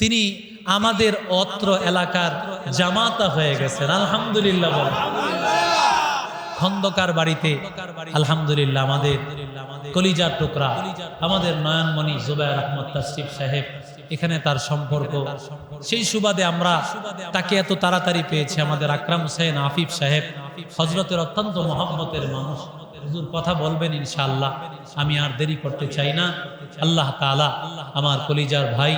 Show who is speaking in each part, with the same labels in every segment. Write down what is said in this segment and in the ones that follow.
Speaker 1: তিনি আমাদের অত্র এলাকার জামাতা হয়ে গেছেন। আলহামদুলিল্লাহ খন্দকার বাড়িতে, আলহামদুলিল্লাহ আমাদের কলিজার টুকরা, আমাদের নয়নমণি জুবাইর আহমদ তাসিফ সাহেব, এখানে তার সম্পর্ক। সেই সুবাদে আমরা তাকে এত তাড়াতাড়ি পেয়েছি। আমাদের আকরাম হোসেন আফিফ সাহেব হজরতের অত্যন্ত মহব্বতের মানুষ। হুজুর কথা বলবেন ইনশাআল্লাহ। আমি আর দেরি করতে চাই না। আল্লাহ তাআলা আমার কলিজার ভাই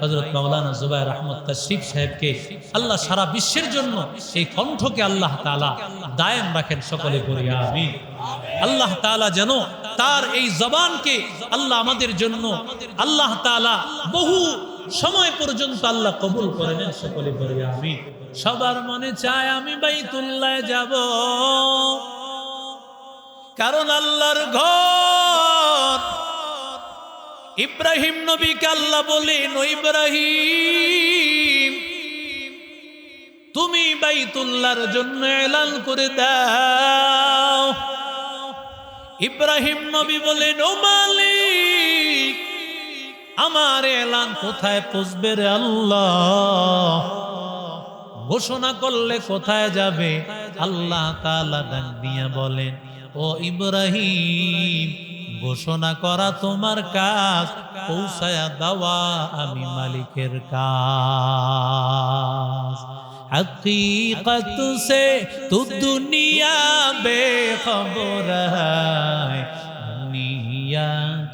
Speaker 1: হজরত মাওলানা জুবাইর আহমদ তাশরিফ সাহেবকে আল্লাহ সারা বিশ্বের জন্য এই কণ্ঠকে আল্লাহ তালা দায়েম রাখেন সকলে করি আমি আল্লাহ তাআলা যেন তার এই জবানকে আল্লাহ আমাদের জন্য আল্লাহ তাআলা বহু সময় পর্যন্ত আল্লাহ কবুল করে নেন সকলে করি আমি সবার মনে চায় আমি বাইতুল্লাহ যাব। কারণ আল্লাহর ঘর। ইব্রাহিম নবীকে আল্লাহ বলেন, "ও ইব্রাহিম, তুমি বাইতুল্লাহর জন্য এলান করে দাও। ইব্রাহিম নবী বলেন, ও মালিক, আমার এলান কোথায় পৌঁছবে রে আল্লাহ? ঘোষণা করলে কোথায় যাবে? আল্লাহ তালা ডাক দিয়া বলেন ও ইব্রাহিম, ঘোষণা করা তোমার কাজ, পৌঁছায়া দেওয়া আমি মালিকের কাজ। حقیقت سے تو دنیا بے خبر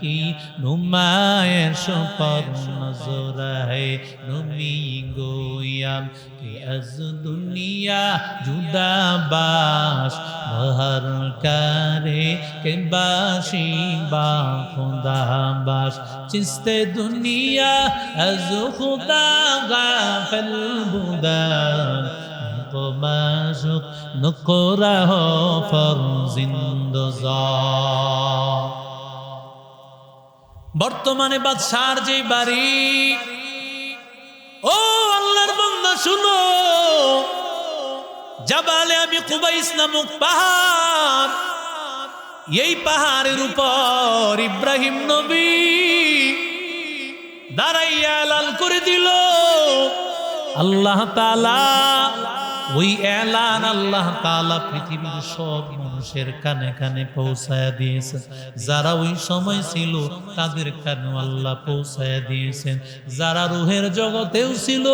Speaker 1: کی نمائش پر نظر ہے نمی گویم کہ از دنیا جدا باش بہر کرے کہ باشی با خدا باش چست دنیا از خدا غافل بودن معشوق نقره فرزند زاد বর্তমানে বাদশার যে বাড়ি। ও আল্লাহর বান্দা, শুনো। জাবালে আমি কুবাইস নামক পাহাড়। এই পাহাড়ের উপর ইব্রাহিম নবী দাঁড়াইয়া লাল করে দিল। আল্লাহ তালা ওই এলান আল্লাহ তালা পৃথিবীর সব মানুষের কানে কানে পৌঁছায় দিয়েছেন। যারা ওই সময় ছিল, তাদের কানে আল্লাহ পৌঁছায় দিয়েছেন। যারা রুহের জগতেও ছিল,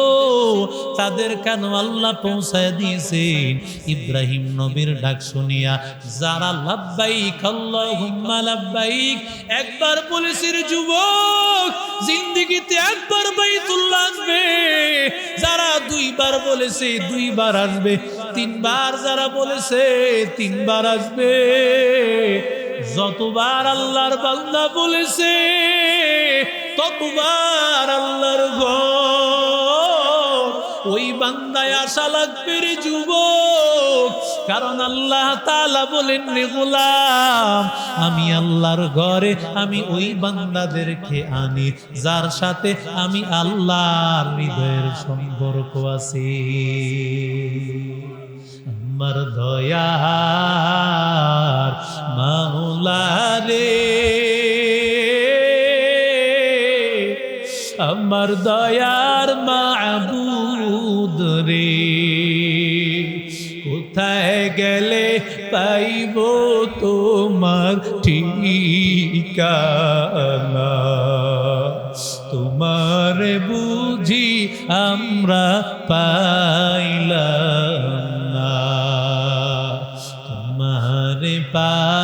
Speaker 1: তাদের কেন আল্লাহ পৌঁছায় দিয়েছেন। ইব্রাহিম নবীর ডাক শুনিয়া, যারা লাব্বাইক, আল্লাহুম্মা লাব্বাইক, একবার পুলিশের যুবক, জিন্দিগিতে একবার বলেছে, দুইবার আসবে। তিনবার যারা বলেছে, তিনবার আসবে। যতবার আল্লাহর বান্দা বলেছে, ততবার আল্লাহর ঘর ওই বান্দায় আশা লাগবে রে কারণ আল্লাহ তালা বলেন রে গোলাম, আমি আল্লাহর ঘরে আমি ওই বান্দাদেরকে আনি, যার সাথে আমি আল্লাহর হৃদয়ের সম্পর্ক আছে। আমার দয়ার মাওলা রে আমার দয়ার মাবুদ রে কোথায় গেলে পাইব তোমার ঠিকানা? তোমার বুঝি আমরা পাইলাম তোমার পাইবার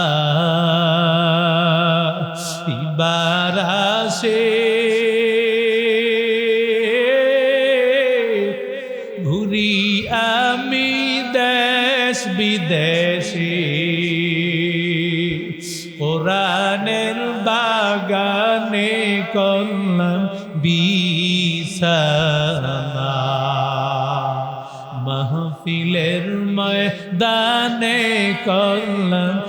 Speaker 1: বিছানা মাহফিলের ময়দানে করলাম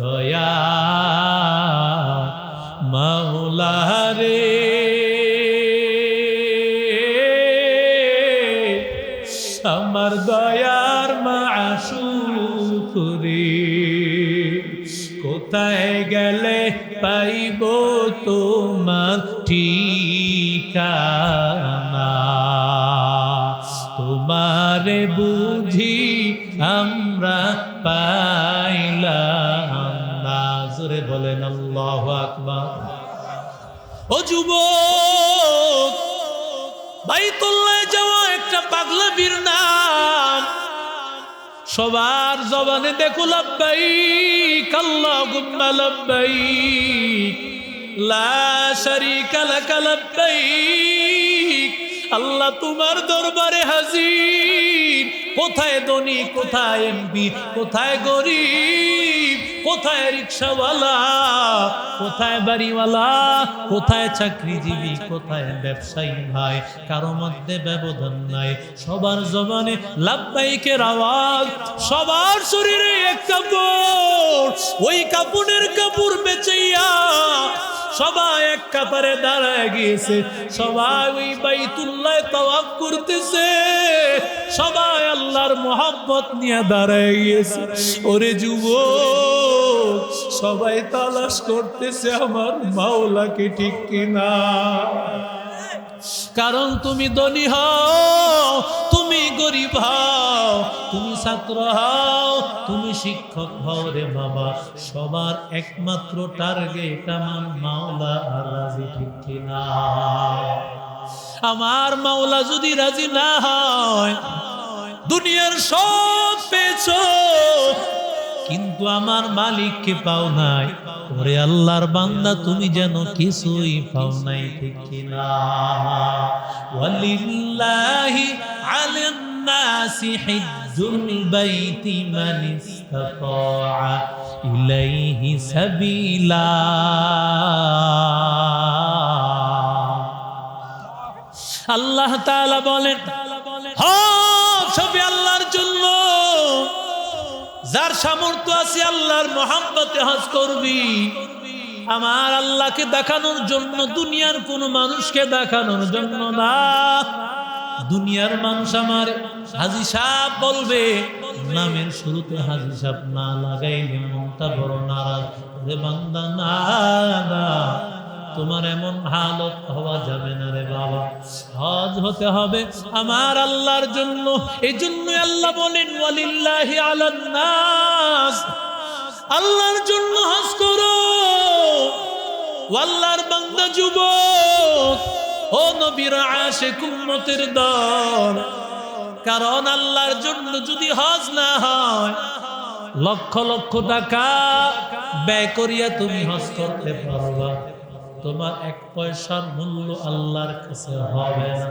Speaker 1: দয়া। মাওলা রে। আমার দয়ার মাসুক রে কোথায় গেলে পাইব তোমার ঠিকানা? জোরে বলেন, আল্লাহ আকবার। ও যুবক, বাইতুল্লাহ যাওয়া একটা পাগলা বীর নাম। সবার জবানে দেখো, লাব্বাইক, আল্লাহুম্মা লাব্বাইক, লা শারীকা লাক লাব্বাইক। আল্লাহ তোমার দরবারে হাজির। কোথায় ধনী, কোথায় এমপি, কোথায় গরিব? কোথায় রিক্সাওয়ালা, কোথায় বাড়িওয়ালা, কোথায় চাকরিজীবী, কোথায় ব্যবসায়ী ভাই? কারও মধ্যে ব্যবধান নাই। সবার জবানে লাভবাইকের আওয়াজ, সবার শরীরে এক কাপড়, ওই কাপড়ের কাপড় বেচাইয়া সবাই এক কাতারে দাঁড়ায় গিয়েছে। সবাই ওই বাইতুল্লাহ তাওয়াফ করতেছে। সবাই আল্লাহর মোহাব্বত নিয়ে দাঁড়ায় গিয়েছে। ওরে যুব সবাই তালাশ করতেছে, আমার মাওলাকে ঠিক কিনা? কারণ তুমি ধনী হও, তুমি গরিব হও, তুমি ছাত্র হও, তুমি শিক্ষক হও রে বাবা। সবার একমাত্র টার্গেট আমার মাওলা রাজি ঠিক কিনা? আমার মাওলা যদি রাজি না হয়, দুনিয়ার সব পেয়েছ কিন্তু আমার মালিককে পাও নাই। ওরে আল্লাহর বান্দা, তুমি যেন কিছুই পাও নাই, ঠিক কিনা? ওয়ালিল্লাহি আলান নাসি হিজ্জুল বাইতি মান ইসতাতা ইলাইহি সাবিলা। আল্লাহ তাআলা বলেন সামর্থ্য আছে আল্লাহর মোহাম্মতে হজ করবি। আমার আল্লাহকে দেখানোর জন্য দুনিয়ার কোন মানুষকে দেখানোর জন্য না। দুনিয়ার মানুষ আমার হাজি সাহ বলবে নামের শুরুতে হাজি সাহ না লাগাইলে মনটা বড় নারাজ। বান্দা না। তোমার এমন হালত হওয়া যাবে না রে বাবা। হজ হতে হবে আমার আল্লাহর জন্য। এই জন্য আল্লাহ বলেন আল্লাহর জন্য হজ করো। আল্লাহর বান্দা যুবক, ও নবীর আশিক উম্মতের দল। কারণ আল্লাহর জন্য যদি হজ না হয়, লক্ষ লক্ষ টাকা ব্যয় করিয়া তুমি হজ করতে পারবা। তোমার এক পয়সার মূল্য আল্লাহর কাছে হবে না।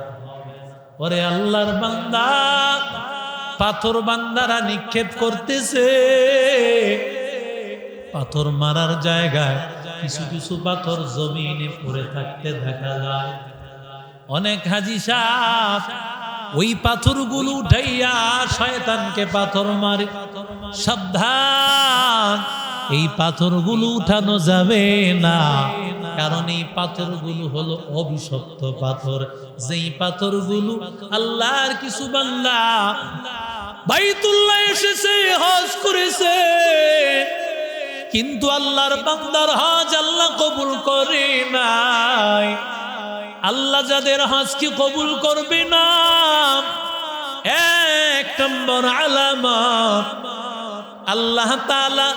Speaker 1: ওরে আল্লাহর বান্দা, পাথর বান্দারা নিক্ষেপ করতেছে। পাথর মারার জায়গায় কিছু কিছু পাথর জমিনে পড়ে থাকতে দেখা যায়। অনেক হাজি সাহ ওই পাথরগুলো উঠাইয়া শয়তানকে পাথর মারে। সাবধান, এই পাথরগুলো উঠানো যাবে না। কারণ এই পাথরগুলো হলো অভিশপ্ত পাথর। যেই পাথরগুলো আল্লাহর কিছু বান্দা বাইতুল্লাহ এসেছে, হজ করেছে। কিন্তু আল্লাহর বান্দার হজ আল্লাহ কবুল করে নাই। আল্লাহ যাদের হজকে কবুল করবে না, এক নম্বর আলামত, আল্লাহ তাআলা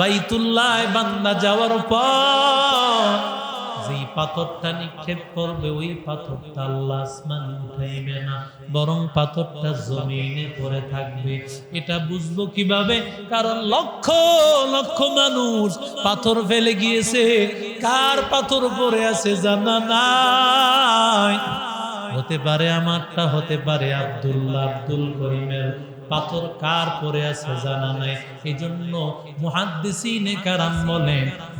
Speaker 1: বাইতুল্লাহ বান্দা যাওয়ার পর পাথরটা নিক্ষেপ করবে, ওই পাথরটা আল্লাহ আসমান উঠাইবে না, বরং পাথরটা জমিনে পড়ে থাকবে। এটা বুঝব কীভাবে? কারণ লক্ষ লক্ষ মানুষ পাথর ফেলে গিয়েছে। কার পাথর পড়ে আছে জানা নাই? হতে পারে আমারটা, হতে পারে আব্দুল্লাহ আব্দুল করিমের। পাথর কার পরে আছে জানা নাই। এই জন্য মুহাদ্দিসিনে কারাম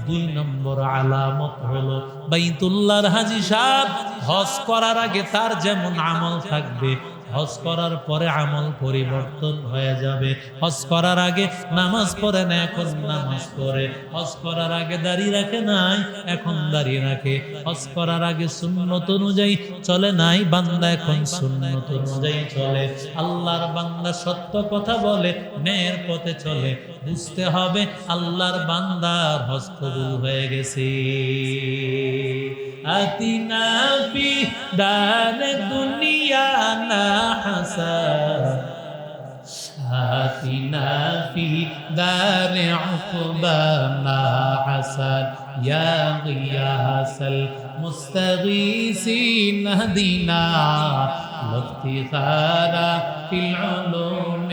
Speaker 1: দুই নম্বর আলামত হলো বাইতুল্লাহর হাজি সাহেব হজ করার আগে তার যেমন আমল থাকবে হজ করার পরে আমল পরিবর্তন হয়ে যাবে। হজ করার আগে নামাজ পড়ে না, এখন নামাজ পড়ে। হজ করার আগে দাঁড়িয়ে রাখে নাই, এখন দাঁড়িয়ে রাখে। হজ করার আগে সুন্নত অনুযায়ী চলে নাই, বান্দা এখন সুন্নত অনুযায়ী চলে। আল্লাহর বান্দা সত্য কথা বলে, ন্যায়ের পথে চলে। বুঝতে হবে আল্লাহর বান্দার হজ কবুল হয়ে গেছে আতিনা ফি দান দুনিয়া না হাসান آتنا في دار عقبانا حسن يا غياث المستغيثين اهدنا واختصار في العلوم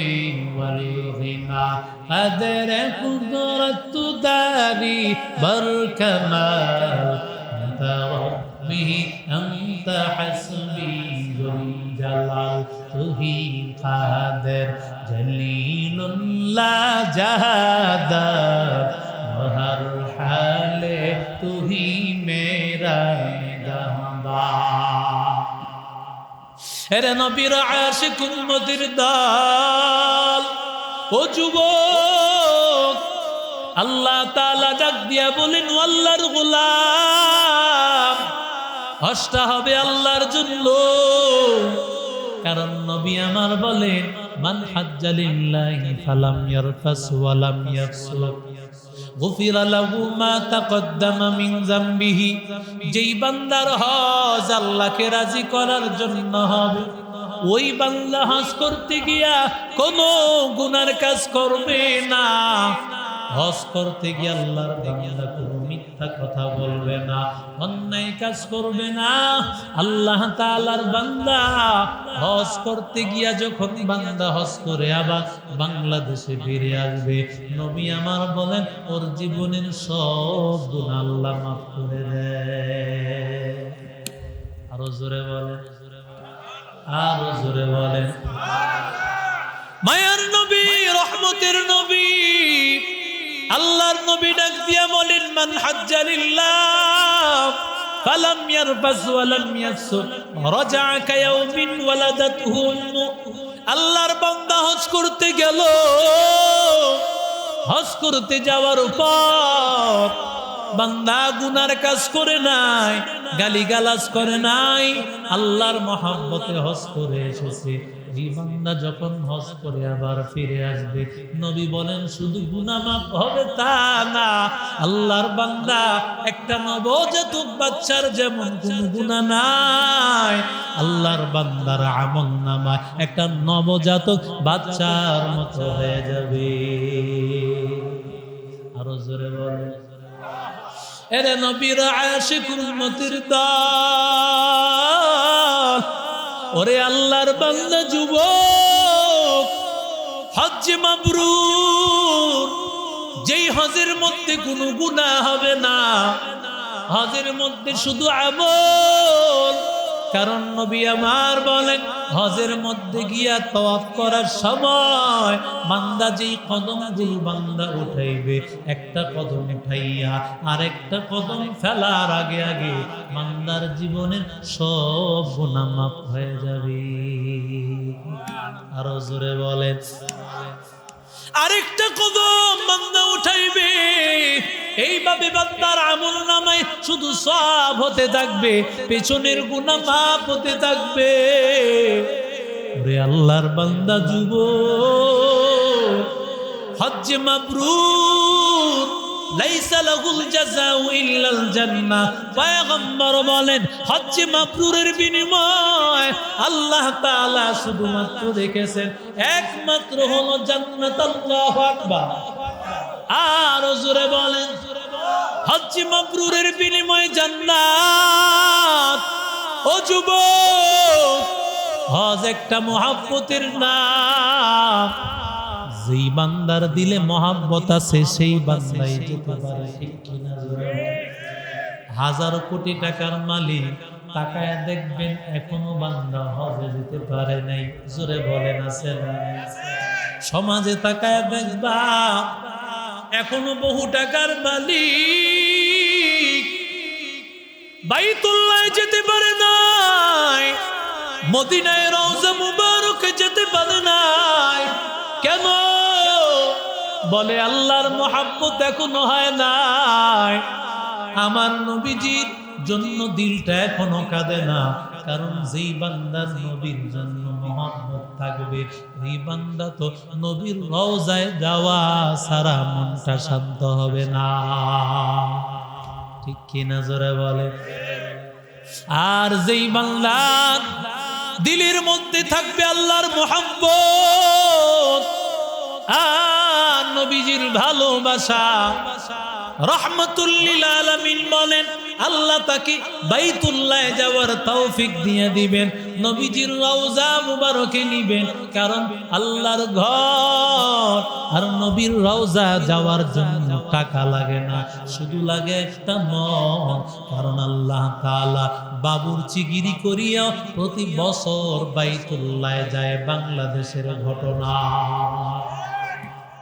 Speaker 1: والغنى قدر قدرة داري بركمال أنت ربي أنت حسبي ذو الجلال تهي قادر جليل لا جهادر এরে নবীর আশিক উম্মতির দল। ও যুব আল্লাহ তালা ডাক দিয়া বলেন আল্লাহর গোলাম হসটা হবে আল্লাহর জন্য। কারণ নবী আমার বলেন মান হাজ্জালিল্লাহি ফালাম ইয়ারফাস ওয়ালাম ইয়াফসুক গুফির লাহু মা তাকদ্দামা মিন যামবিহি যেই বান্দার হজ আল্লাহকে রাজি করার জন্য হবে, ওই বান্দা হজ করতে গিয়া কোনো গুনার কাজ করবে না। হজ করতে গিয়ে আল্লাহর বান্দা কোনো মিথ্যা কথা বলবে না, অন্যায় কাজ করবে না। আল্লাহ তাআলার বান্দা হজ করতে গিয়া যখন বান্দা হজ করে আবার বাংলাদেশে ফিরে আসবে, নবী আমার বলেন, ওর জীবনের সব গুণ আল্লাহ মাফ করে দেয় আরও জোরে বলেন, আরও জোরে বলেন। মায়ার নবী, রহমতের নবী আল্লাহর নবী ডাক দিয়া বলেন, মান হাজ্জালিল্লাহ ফালাম ইয়ারফাস ওয়ালাম ইয়াসুক রাজা কায়াউমিন ওয়ালাদাতহু উম্মু। আল্লাহর বান্দা হজ করতে গেল। হজ করতে যাওয়ার পর বান্দা গুনার কাজ করে নাই, গালিগালাজ করে নাই, আল্লাহর মহাব্বতে হজ করে এসেছে। বান্দা যখন হজ করে আবার ফিরে আসবে, নবী বলেন, শুধু গুনামাপ হবে তা না, আল্লাহর বান্দা একটা নবজাতক বাচ্চার যেমন গুণা নাই। আল্লাহর বান্দার আমল নামায় একটা নবজাতক বাচ্চার মতো হয়ে যাবে। আরও জোরে বলে এরে নবীর আশিক উম্মতির দল। ওরে আল্লাহর বান্দা যুবক, হজ্জে মাবরুর। যেই হজের মধ্যে কোনো গুনাহ হবে না, হজের মধ্যে শুধু আমল কারণ নবী আমার বলেন, হজের মধ্যে গিয়া তওয়াফ করার সময় বান্দা যেই কদমগুলো বান্দা উঠাইবে, একটা কদম উঠাইয়া আর একটা কদম ফেলার আগে আগে বান্দার জীবনের সব গুনাহ মাফ হয়ে যাবে। আরও জোরে বলেন। আরেকটা কদম বান্দা উঠাইবে এইভাবে বান্দার আমল নামায় শুধু সব হতে থাকবে, পেছনের গুণা মাপ হতে থাকবে। ওরে আল্লাহর বান্দা যুব, হজ্জে মাবরুর বলেন বিনিময় আল্লাহ শুধুমাত্র রেখেছেন একমাত্র হলো জান্নাত, আল্লাহু আকবার। আর জোরে বলেন। হজ্জে মাবরুরের বিনিময় জান্নাত। ও যুবক, হজ একটা মহাব্বতের নাম। যেই বান্দার দিলে মহাব্বত আছে, সেই বান্দাই যেতে পারে? হাজার কোটি টাকার মালিক তাকায় দেখবেন, এখনও বান্দা হজে যেতে পারে নাই। জোরে বলেন, আছে না সমাজে তাকায় দেখবা এখনও বহু টাকার মালিক। বাইতুল্লাহ যেতে পারে নাই। মদিনায় রওজা মুবারক যেতে পারে নাই। কেন? বলে, আল্লাহর মোহাব্বত এখনও হয় নাই। আমার নবীজির জন্য দিলটা এখনও কাঁদে না। কারণ যেই বান্দার নবীর জন্য মোহাম্মত থাকবে, এই বান্দা তো নবীর রওজায় যাওয়া সারা মনটা শান্ত হবে না। ঠিক কি না জোরে বলে? আর যেই বাংলার দিলের মধ্যে থাকবে আল্লাহর মোহাম্মত আর নবীজির ভালোবাসা রহমতুল্লিল আলামিন বলেন আল্লাহ তাকে বাইতুল্লাহ যাওয়ার তৌফিক দিয়ে দিবেন, নবীজির রওজা মুবারকে নিবেন, কারণ আল্লাহর ঘর আর নবীর রওজা যাওয়ার জন্য টাকা লাগে না, শুধু লাগে একটা মন, কারণ আল্লাহ তাআলা বাবুর চিগিরি করিয়া প্রতি বছর বাইতুল্লাহ যায় বাংলাদেশের ঘটনা।